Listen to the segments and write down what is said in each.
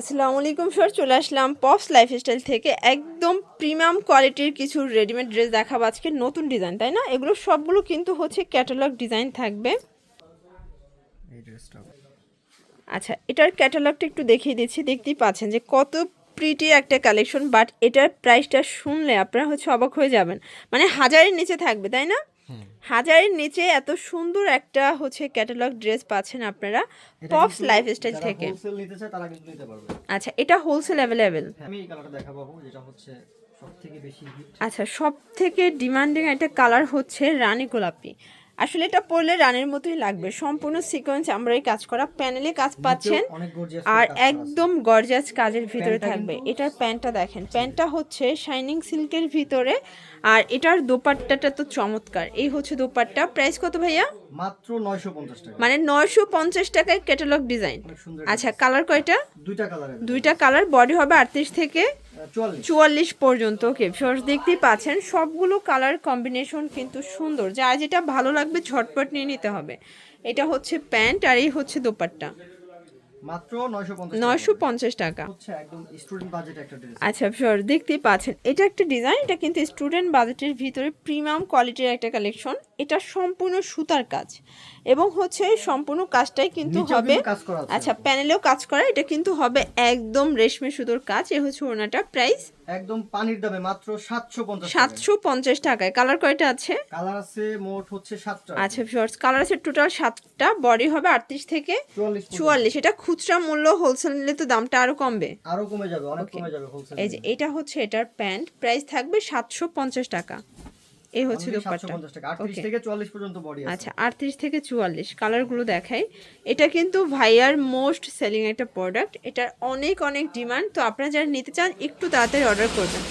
আসসালামু আলাইকুম স্যার চলে আসলাম পপস লাইফস্টাইল থেকে একদম প্রিমিয়াম কোয়ালিটির কিছু রেডিমেড ড্রেস দেখাবো। আজকে নতুন ডিজাইন তাই না? এগুলো সবগুলো কিন্তু হচ্ছে ক্যাটালগ ডিজাইন থাকবে। এই ড্রেসটা আচ্ছা এটার ক্যাটালগটা একটু দেখিয়ে দিচ্ছি। দেখতেই পাচ্ছেন যে কত প্রিটি একটা কালেকশন বাট এটার প্রাইসটা শুনলে আপনারা হচ্ছে অবাক হয়ে যাবেন। মানে হাজারের নিচে থাকবে তাই না? হাজারের নিচে এত সুন্দর একটা হচ্ছে ক্যাটালগ ড্রেস পাচ্ছেন আপনারা। পপস লাইফস্টাইল থেকে। হোলসেল নিতে চায় তারা কিন্তু নিতে পারবে। আচ্ছা এটা হোলসেল অ্যাভেলেবেল আমি এই কালারটা দেখাবো যেটা হচ্ছে সবথেকে বেশি হিট আচ্ছা সবথেকে ডিমান্ডিং একটা কালার হচ্ছে রানী গোলাপি। আসলে এটা পরলে রানের মতোই লাগবে। সম্পূর্ণ সিকোয়েন্স আমরা এই কাজ করা। প্যানেলে কাজ পাচ্ছেন। আর একদম গর্জাস কাজের ভিতরে থাকবে। এটার প্যান্টটা দেখেন। প্যান্টটা হচ্ছে শাইনিং সিল্কের ভিতরে। আর এটার দোপাট্টাটা তো চমৎকার। এই হচ্ছে দোপাট্টা। প্রাইস কত ভাইয়া? মাত্র 950 টাকা। মানে নয়শো পঞ্চাশ টাকায় ক্যাটালগ ডিজাইন আচ্ছা কালার কয়টা? দুইটা কালারের দুইটা কালার বডি হবে আটত্রিশ থেকে 44 চুয়াল্লিশ। পর্যন্ত ওকে ফার্স্ট দেখতেই পাচ্ছেন, সবগুলো কালার কম্বিনেশন কিন্তু সুন্দর। যা যেটা ভালো লাগবে ঝটপট নিয়ে নিতে হবে। এটা হচ্ছে প্যান্ট আর এই হচ্ছে দোপাট্টা। মাত্র 950 টাকা হচ্ছে একদম স্টুডেন্ট বাজেট একটা ড্রেস আচ্ছা শিওর দেখতেই পাচ্ছেন। এটা একটা ডিজাইন এটা কিন্তু স্টুডেন্ট বাজেটের ভিতরে প্রিমিয়াম কোয়ালিটির একটা কালেকশন এটা সম্পূর্ণ সুতার কাজ। এবং হচ্ছে সম্পূর্ণ কাজটাই কিন্তু হবে আছে। আচ্ছা প্যানেলেও কাজ করা। এটা কিন্তু হবে একদম রেশমে সুতোর কাজ। এ হচ্ছে ওনাটা প্রাইস একদম পানির দামে মাত্র 750 টাকা সাতশো পঞ্চাশ টাকায়। কালার কয়টা আছে? কালার আছে মোট হচ্ছে 7টা আচ্ছা শর্টস কালার আছে টোটাল সাতটা। বডি হবে আটত্রিশ থেকে 44 চুয়াল্লিশ। এটা খুচরা মূল্য হোলসেল নিলে তো দামটা আরও কমবে। আরও কমে যাবে অনেক কমে যাবে হোলসেল এই যে এটা হচ্ছে এটার প্যান্ট প্রাইস থাকবে 750 টাকা। এই হচ্ছে দোপাট্টা। ওকে থেকে 44 পর্যন্ত বডি আছে। আচ্ছা 38 থেকে 44 কালারগুলো দেখাই। এটা কিন্তু ভাইয়ার মোস্ট সেলিং একটা প্রোডাক্ট এটার অনেক অনেক ডিমান্ড তো আপনারা যারা নিতে চান একটু তাড়াতাড়ি অর্ডার করবেন।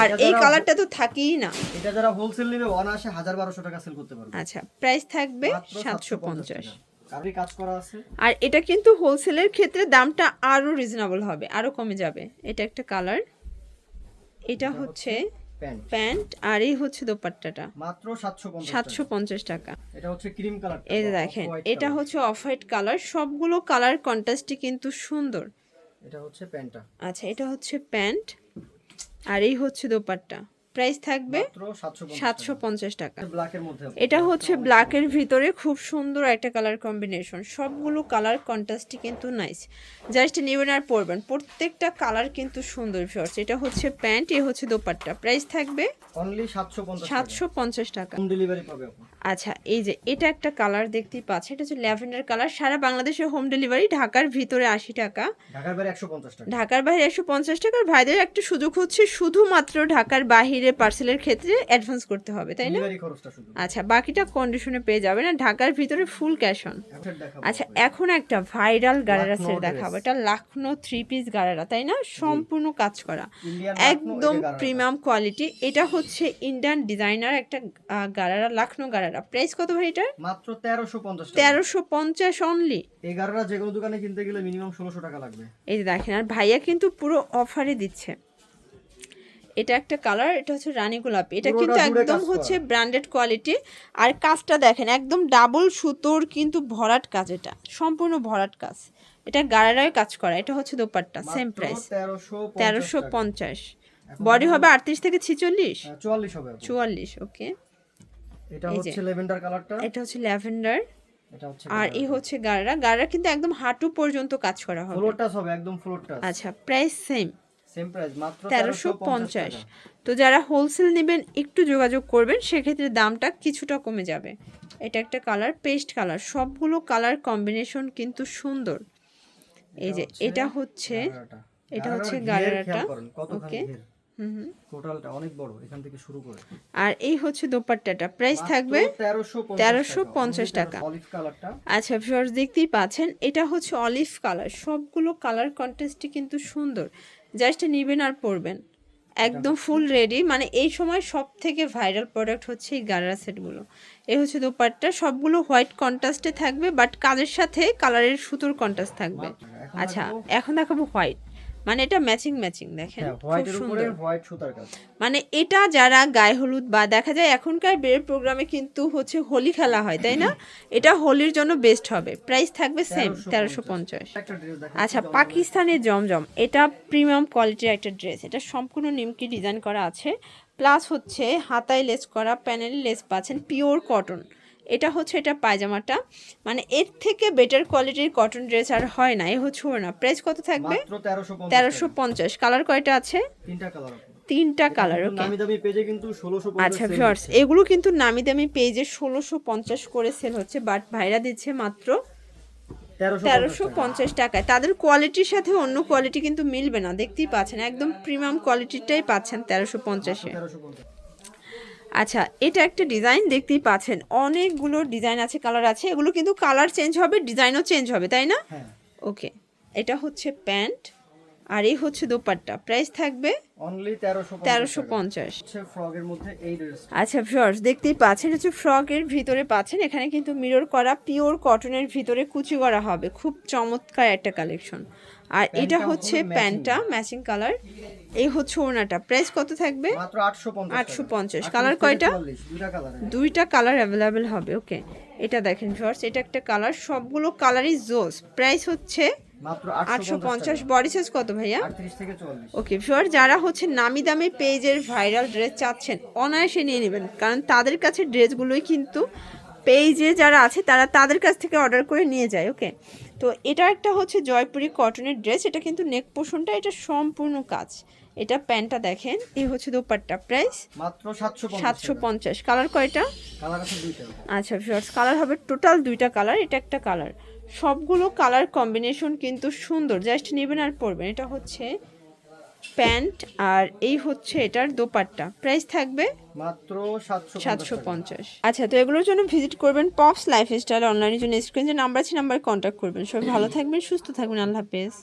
আর এই কালারটা তো থাকেই না। এটা যারা হোলসেল নেবে 1000 1200 টাকা সেল করতে পারবে। আচ্ছা প্রাইস থাকবে 750 আর এটা কিন্তু হোলসেলের ক্ষেত্রে দামটা আরও রিজনেবল হবে আরও কমে যাবে। এটা একটা কালার এটা হচ্ছে প্যান্ট। আর এই হচ্ছে দোপাট্টাটা। মাত্র 750 সাতশো পঞ্চাশ টাকা। এটা হচ্ছে ক্রিম কালার এই যে দেখেন এটা হচ্ছে অফ হোয়াইট কালার সবগুলো কালার কন্ট্রাস্টই কিন্তু সুন্দর। এটা হচ্ছে প্যান্টটা। আচ্ছা এটা হচ্ছে প্যান্ট আর এই হচ্ছে দোপাট্টা। প্রাইস থাকবে সাতশো পঞ্চাশ টাকা। এটা হচ্ছে ব্ল্যাকের ভিতরে খুব সুন্দর একটা কালার কম্বিনেশন সবগুলো কালার কন্ট্রাস্টই কিন্তু নাইস জাস্ট নেবেন আর পরবেন। প্রত্যেকটা কালার কিন্তু সুন্দর ফিওর্স এটা হচ্ছে প্যান্ট এ হচ্ছে দোপাট্টা। প্রাইস থাকবে অনলি 750 টাকা। সাতশো পঞ্চাশ টাকা। আচ্ছা এই যে এটা একটা কালার দেখতেই পাচ্ছেন। এটা হচ্ছে ল্যাভেন্ডার কালার সারা বাংলাদেশে হোম ডেলিভারি ঢাকার ভিতরে আশি টাকা। ঢাকার বাইরে 150 টাকা। ঢাকার বাইরে একশো পঞ্চাশ টাকার ভাইদের একটা সুযোগ হচ্ছে শুধুমাত্র ঢাকার বাহিরে পার্সেলের ক্ষেত্রে অ্যাডভান্স করতে হবে তাই না? আচ্ছা বাকিটা কন্ডিশনে পেয়ে যাবেন আর ঢাকার ভিতরে ফুল ক্যাশ অন আচ্ছা এখন একটা ভাইরাল গারারা সেট দেখাবো। এটা লাখনো থ্রি পিস গারারা তাই না? সম্পূর্ণ কাজ করা। একদম প্রিমিয়াম কোয়ালিটি এটা হচ্ছে ইন্ডিয়ান ডিজাইনার একটা গারারা লাখনো গারারা প্রাইস কত ভাই এটা মাত্র 1350 টাকা। তেরোশো পঞ্চাশ অনলি এই গাড়িটা যে কোনো দোকানে কিনতে গেলে মিনিমাম 1600 টাকা লাগবে। এই যে দেখেন আর ভাইয়া কিন্তু পুরো অফারে দিচ্ছে। এটা একটা কালার এটা হচ্ছে রানী গোলাপি। এটা কিন্তু একদম হচ্ছে ব্র্যান্ডেড কোয়ালিটি আর কাজটা দেখেন একদম ডাবল সুতোর কিন্তু ভরাট কাজ এটা। সম্পূর্ণ ভরাট কাজ। এটা গাড়ারায় কাজ করা এটা হচ্ছে দোপাট্টা সেম প্রাইস তেরোশো পঞ্চাশ বডি হবে আটত্রিশ থেকে ছিচল্লিশ? হ্যাঁ, 44 হবে চুয়াল্লিশ ওকে এটা হচ্ছে লেভেন্ডার কালারটা। এটা হচ্ছে ল্যাভেন্ডার। আর এই হচ্ছে গাড়া গাড়া কিন্তু একদম হাঁটু পর্যন্ত কাজ করা হবে। ফ্লোর টাচ হবে একদম ফ্লোর টাচ আচ্ছা প্রাইস সেম সেম প্রাইস মাত্র তেরোশো পঞ্চাশ তো যারা হোলসেল নেবেন একটু যোগাযোগ করবেন সেক্ষেত্রে দামটা কিছুটা কমে যাবে। এটা একটা কালার পেস্ট কালার সবগুলো কালার কম্বিনেশন কিন্তু সুন্দর। এই যে এটা হচ্ছে এটা হচ্ছে কতখানি ওকে। ঘের। হুম হুম। টোটালটা অনেক বড় এখান থেকে শুরু করে। আর এই হচ্ছে দোপাট্টাটা। প্রাইস থাকবে তেরোশো 1350 টাকা। আচ্ছা ভিউয়ার্স দেখতেই পাচ্ছেন এটা হচ্ছে অলিভ কালার সবগুলো কালার কন্ট্রাস্টই কিন্তু সুন্দর। জাস্ট নেবেন আর পরবেন। একদম ফুল রেডি মানে এই সময় সব থেকে ভাইরাল প্রোডাক্ট হচ্ছে এই গালারা সেটগুলো। এই হচ্ছে দুপারটা সবগুলো হোয়াইট কন্ট্রাস্টে থাকবে বাট কাজের সাথে কালারের সুতোর কন্ট্রাস্ট থাকবে। আচ্ছা এখন দেখাবো হোয়াইট মানে এটা ম্যাচিং ম্যাচিং দেখেন। হ্যাঁ খুব সুন্দর। হোয়াইট সুতার কাজ। মানে এটা যারা গায়ে হলুদ বা দেখা যায় এখনকার বিয়ের প্রোগ্রামে কিন্তু হচ্ছে হোলি খেলা হয় তাই না? এটা হোলির জন্য বেস্ট হবে। প্রাইস থাকবে সেম তেরোশো পঞ্চাশ। আচ্ছা পাকিস্তানের জমজম। এটা প্রিমিয়াম কোয়ালিটির একটা ড্রেস এটা সম্পূর্ণ নিমকি ডিজাইন করা আছে। প্লাস হচ্ছে হাতায় লেস করা প্যানেল লেস পাচ্ছেন পিওর কটন এটা হচ্ছে এটা পায়জামাটা। মানে এর থেকে বেটার কোয়ালিটির কটন ড্রেস আর হয় না এ হচ্ছে না প্রাইস কত থাকবে? তেরোশো পঞ্চাশ। কালার কয়টা আছে? তিনটা কালার তিনটা কালার ওকে নামি দামি পেজে কিন্তু ষোলোশো আচ্ছা ভিউয়ার্স এগুলো কিন্তু নামি দামি পেজে ষোলোশো পঞ্চাশ করে সেল হচ্ছে বাট ভাইরা দিচ্ছে মাত্র তেরোশো পঞ্চাশ টাকায়। তাদের কোয়ালিটির সাথে অন্য কোয়ালিটি কিন্তু মিলবে না দেখতেই পাচ্ছেন একদম প্রিমিয়াম কোয়ালিটিটাই পাচ্ছেন তেরোশো পঞ্চাশ। আচ্ছা এটা একটা ডিজাইন দেখতেই পাচ্ছেন। অনেকগুলো ডিজাইন আছে কালার আছে। এগুলো কিন্তু কালার চেঞ্জ হবে ডিজাইনও চেঞ্জ হবে তাই না? হ্যাঁ। ওকে এটা হচ্ছে প্যান্ট। আর এই হচ্ছে দোপাট্টা। প্রাইস থাকবে অনলি তেরোশো তেরোশো পঞ্চাশ। হচ্ছে ফ্রগের মধ্যে এই ড্রেস আচ্ছা ভিউয়ার্স দেখতেই পাচ্ছেন হচ্ছে ফ্রকের ভিতরে পাচ্ছেন। এখানে কিন্তু মিরর করা পিওর কটনের ভিতরে কুচি করা হবে। খুব চমৎকার একটা কালেকশন আর এটা হচ্ছে প্যান্টটা ম্যাচিং কালার এই হচ্ছে ওড়নাটা। প্রাইস কত থাকবে? মাত্র আটশো পঞ্চাশ 850 কালার কয়টা? দুইটা কালার অ্যাভেলেবেল হবে ওকে এটা দেখেন ভিউয়ার্স এটা একটা কালার সবগুলো কালারই জোস প্রাইস হচ্ছে আটশো পঞ্চাশ বডি সাইজ কত ভাইয়া? ওকে ভিউয়ার যারা হচ্ছে নামি দামি পেজের ভাইরাল ড্রেস চাচ্ছেন অনায়াসে নিয়ে নেবেন। কারণ তাদের কাছে ড্রেসগুলোই কিন্তু পেজে যারা আছে তারা তাদের কাছ থেকে অর্ডার করে নিয়ে যায় ওকে তো এটা একটা হচ্ছে জয়পুরি কটনের ড্রেস এটা কিন্তু নেক পোষণটা এটা সম্পূর্ণ কাজ। এটা প্যান্টটা দেখেন এই হচ্ছে দোপাট্টা প্রাইস। মাত্র সাতশো সাতশো পঞ্চাশ। কালার কয়টা? কালার আছে দুইটা আচ্ছা ভিউয়ার্স কালার হবে টোটাল দুইটা কালার এটা একটা কালার। সবগুলো কালার কম্বিনেশন কিন্তু সুন্দর জাস্ট নেবেন আর পরবেন। এটা হচ্ছে প্যান্ট আর এই হচ্ছে এটার দোপাট্টা। প্রাইস থাকবে মাত্র সাতশো পঞ্চাশ আচ্ছা তো এগুলোর জন্য ভিজিট করবেন পপস লাইফ স্টাইল অনলাইনের জন্য। স্ক্রিন যে নাম্বার আছে নাম্বার কন্ট্যাক্ট করবেন। সবাই ভালো থাকবেন সুস্থ থাকবেন। আল্লাহ হাফেজ।